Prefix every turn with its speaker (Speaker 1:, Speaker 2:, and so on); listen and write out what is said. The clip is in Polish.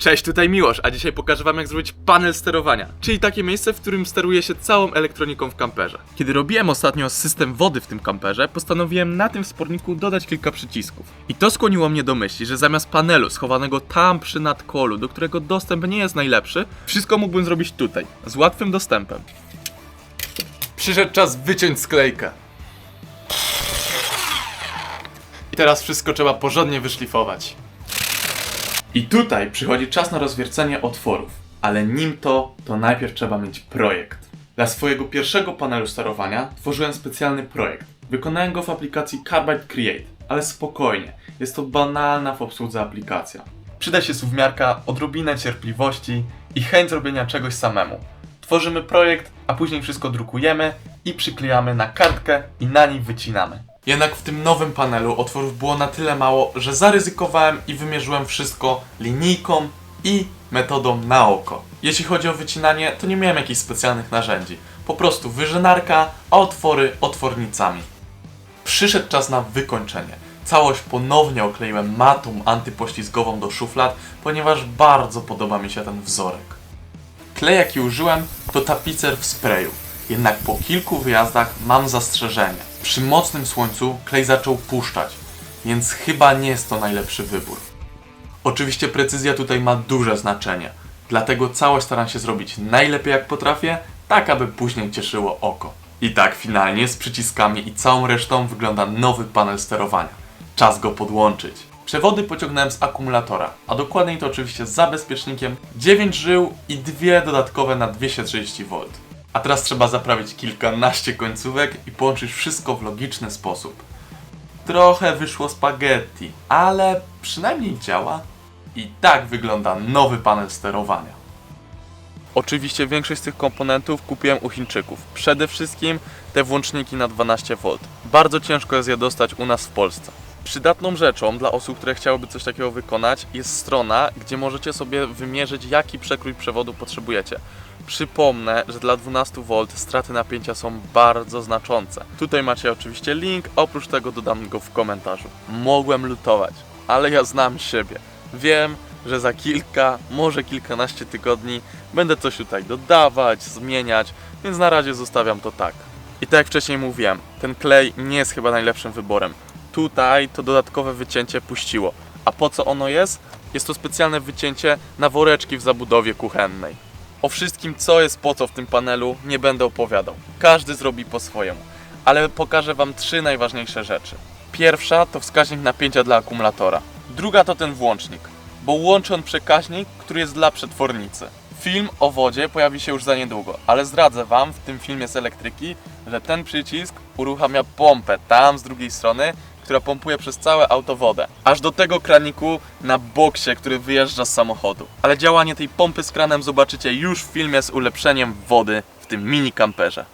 Speaker 1: Cześć, tutaj Miłosz, a dzisiaj pokażę wam jak zrobić panel sterowania, czyli takie miejsce, w którym steruje się całą elektroniką w kamperze. Kiedy robiłem ostatnio system wody w tym kamperze, postanowiłem na tym wsporniku dodać kilka przycisków. I to skłoniło mnie do myśli, że zamiast panelu schowanego tam przy nadkolu, do którego dostęp nie jest najlepszy, wszystko mógłbym zrobić tutaj, z łatwym dostępem. Przyszedł czas wyciąć sklejkę. I teraz wszystko trzeba porządnie wyszlifować. I tutaj przychodzi czas na rozwiercenie otworów. Ale nim to, to najpierw trzeba mieć projekt. Dla swojego pierwszego panelu sterowania tworzyłem specjalny projekt. Wykonałem go w aplikacji Carbide Create, ale spokojnie, jest to banalna w obsłudze aplikacja. Przyda się słówmiarka, odrobinę cierpliwości i chęć zrobienia czegoś samemu. Tworzymy projekt, a później wszystko drukujemy i przyklejamy na kartkę i na niej wycinamy. Jednak w tym nowym panelu otworów było na tyle mało, że zaryzykowałem i wymierzyłem wszystko linijką i metodą na oko. Jeśli chodzi o wycinanie, to nie miałem jakichś specjalnych narzędzi. Po prostu wyżynarka, a otwory otwornicami. Przyszedł czas na wykończenie. Całość ponownie okleiłem matą antypoślizgową do szuflad, ponieważ bardzo podoba mi się ten wzorek. Klej jaki użyłem to tapicer w sprayu. Jednak po kilku wyjazdach mam zastrzeżenie. Przy mocnym słońcu klej zaczął puszczać, więc chyba nie jest to najlepszy wybór. Oczywiście precyzja tutaj ma duże znaczenie, dlatego całość staram się zrobić najlepiej jak potrafię, tak aby później cieszyło oko. I tak finalnie z przyciskami i całą resztą wygląda nowy panel sterowania. Czas go podłączyć. Przewody pociągnąłem z akumulatora, a dokładniej to oczywiście z zabezpiecznikiem 9 żył i dwie dodatkowe na 230V. A teraz trzeba zaprawić kilkanaście końcówek i połączyć wszystko w logiczny sposób. Trochę wyszło spaghetti, ale przynajmniej działa. I tak wygląda nowy panel sterowania. Oczywiście większość z tych komponentów kupiłem u Chińczyków. Przede wszystkim te włączniki na 12V. Bardzo ciężko jest je dostać u nas w Polsce. Przydatną rzeczą dla osób, które chciałyby coś takiego wykonać, jest strona, gdzie możecie sobie wymierzyć, jaki przekrój przewodu potrzebujecie. Przypomnę, że dla 12V straty napięcia są bardzo znaczące. Tutaj macie oczywiście link, oprócz tego dodam go w komentarzu. Mogłem lutować, ale ja znam siebie. Wiem, że za kilka, może kilkanaście tygodni będę coś tutaj dodawać, zmieniać, więc na razie zostawiam to tak. I tak jak wcześniej mówiłem, ten klej nie jest chyba najlepszym wyborem. Tutaj to dodatkowe wycięcie puściło. A po co ono jest? Jest to specjalne wycięcie na woreczki w zabudowie kuchennej. O wszystkim, co jest po co w tym panelu, nie będę opowiadał. Każdy zrobi po swojemu. Ale pokażę Wam trzy najważniejsze rzeczy. Pierwsza to wskaźnik napięcia dla akumulatora. Druga to ten włącznik, bo łączy on przekaźnik, który jest dla przetwornicy. Film o wodzie pojawi się już za niedługo, ale zdradzę Wam w tym filmie z elektryki, że ten przycisk uruchamia pompę tam z drugiej strony, która pompuje przez całe auto wodę. Aż do tego kraniku na boksie, który wyjeżdża z samochodu. Ale działanie tej pompy z kranem zobaczycie już w filmie z ulepszeniem wody w tym mini kamperze.